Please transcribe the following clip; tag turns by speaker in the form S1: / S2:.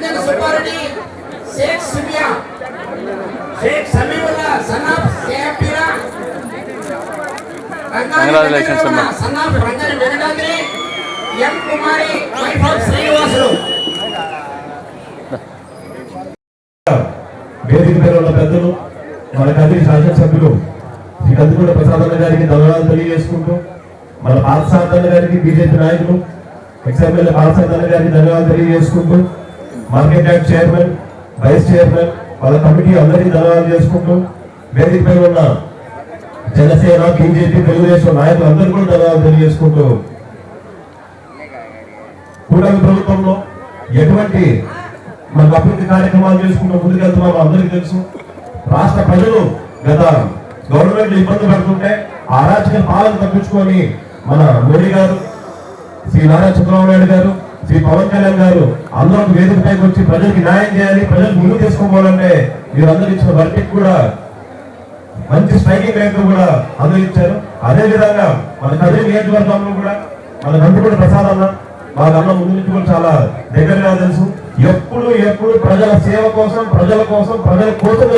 S1: Nandan Subbareddy Shaik Subiya Shaik Samiulla son of Sepira
S2: Congratulations, అమ్మా.
S1: Son of Ranjan Venkatadri M Kumari wife of Srinivasulu.
S3: వేదిక మీద ఉన్న పెద్దలు మన కదిరి శాసనసభ్యులు శ్రీ కందుకూడ ప్రసాదన్న గారికి ధన్యవాదాలు తెలియజేసుకుంటూ మన గారికి బీజేపీ నాయకులు ఎక్స్ఎమ్మెల్యే గారికి ధన్యవాదాలు తెలియజేసుకుంటూ market act chairman vice chairman వాళ్ళ కమిటీ అందరికీ ధన్యవాదాలు చేసుకుంటూ వేదిక పైన ఉన్న జనసేన బీజేపీ తెలుగుదేశం నాయకులు అందరికీ కూడా ధన్యవాదాలు తెలియజేసుకుంటూ కూటమి ప్రభుత్వంలో ఎటువంటి మన అభివృద్ధి కార్యక్రమాలు చేసుకుంటూ ముందుకెళ్తున్నామో అందరికీ తెలుసు. రాష్ట్ర ప్రజలు గత గవర్నమెంట్ ఇబ్బంది పడుతుంటే ఆ అరాచక పాలన తప్పించుకొని మన మోడీ గారు శ్రీ నారా చంద్రబాబు నాయుడు గారు శ్రీ పవన్ కళ్యాణ్ గారు అందరూ ఒక వేదిక పైకి వచ్చి ప్రజలకు న్యాయం చేయాలి ప్రజలు ముందు తీసుకోవాలంటే మీరందరూ ఇచ్చిన వర్క్ కూడా మంచి స్ట్రైకింగ్ రేట్లు కూడా అందరూ ఇచ్చారు. అదే విధంగా మన కదిరి నియోజకవర్గంలో కూడా మన నందిపూడి ప్రసాద్ అన్న మాకు అన్న ముందు నుంచి కూడా చాలా దగ్గరగా తెలుసు. ఎప్పుడు ఎప్పుడు ప్రజల సేవ కోసం ప్రజల కోసం ప్రజల కోసం